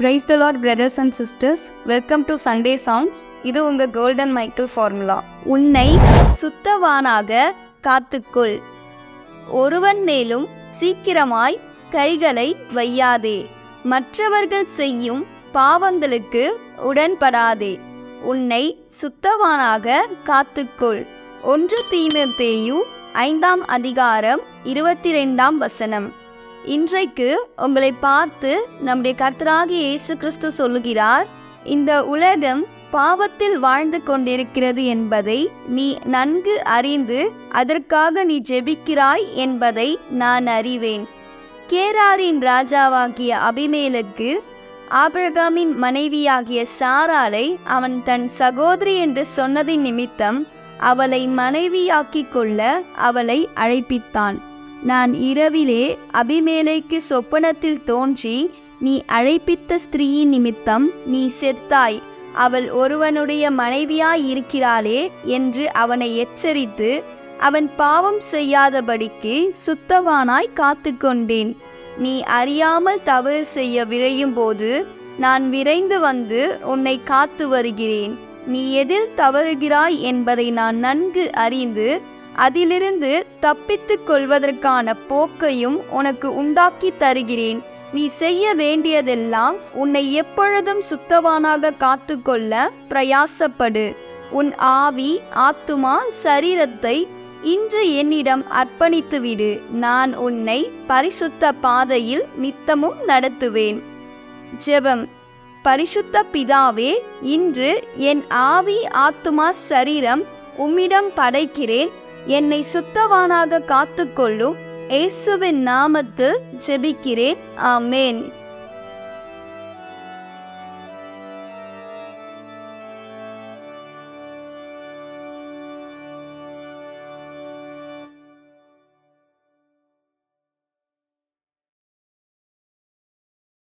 Praise the lord brothers and sisters welcome to Sunday songs இது உங்கள் golden Michael formula உன்னை சுத்தவானாக காத்துக்கொள். ஒருவன் மேலும் சீக்கிரமாய் கைகளை வையாதே. மற்றவர்கள் செய்யும் பாவங்களுக்கு உடன்படாதே. உன்னை சுத்தவானாக காத்துக்கொள். ஒன்று தீமத்தேயு ஐந்தாம் அதிகாரம் இருபத்தி ரெண்டாம் வசனம். இன்றைக்கு உங்களை பார்த்து நம்முடைய கர்த்தராகி இயேசு கிறிஸ்து சொல்லுகிறார் இந்த உலகம் பாவத்தில் வாழ்ந்து கொண்டிருக்கிறது என்பதை நீ நன்கு அறிந்து அதற்காக நீ ஜெபிக்கிறாய் என்பதை நான் அறிவேன். கேராரின் ராஜாவாகிய அபிமேலுக்கு ஆபிரகாமின் மனைவியாகிய சாராலை அவன் தன் சகோதரி என்று சொன்னதின் நிமித்தம் அவளை மனைவியாக்கிக் கொள்ள அவளை அழைப்பித்தான். நான் இரவிலே அபிமேலைக்கு சொப்பனத்தில் தோன்றி நீ அழைப்பித்த ஸ்திரீயின் நிமித்தம் நீ செத்தாய். அவள் ஒருவனுடைய மனைவியாய் இருக்கிறாளே என்று அவனை எச்சரித்து அவன் பாவம் செய்யாதபடிக்கு சுத்தவானாய் காத்து கொண்டேன் நீ அறியாமல் தவறு செய்ய விழையும் போது நான் விரைந்து வந்து உன்னை காத்து வருகிறேன். நீ எதில் தவறுகிறாய் என்பதை நான் நன்கு அறிந்து அதிலிருந்து தப்பித்துக் கொள்வதற்கான போக்கையும் உனக்கு உண்டாக்கி தருகிறேன். நீ செய்ய வேண்டியதெல்லாம் உன்னை எப்பொழுதும் சுத்தவானாக காத்துக்கொள்ள பிரயாசப்படு. உன் ஆவி ஆத்துமா சரீரத்தை இன்று என்னிடம் அர்ப்பணித்துவிடு. நான் உன்னை பரிசுத்த பாதையில் நித்தமும் நடத்துவேன். ஜெபம். பரிசுத்த பிதாவே இன்று என் ஆவி ஆத்துமா சரீரம் உம்மிடம் படைக்கிறேன். என்னை சுத்தவானாக காத்துக்கொள்ளும் இயேசுவின் நாமத்தில் ஜெபிக்கிறேன். ஆமேன்.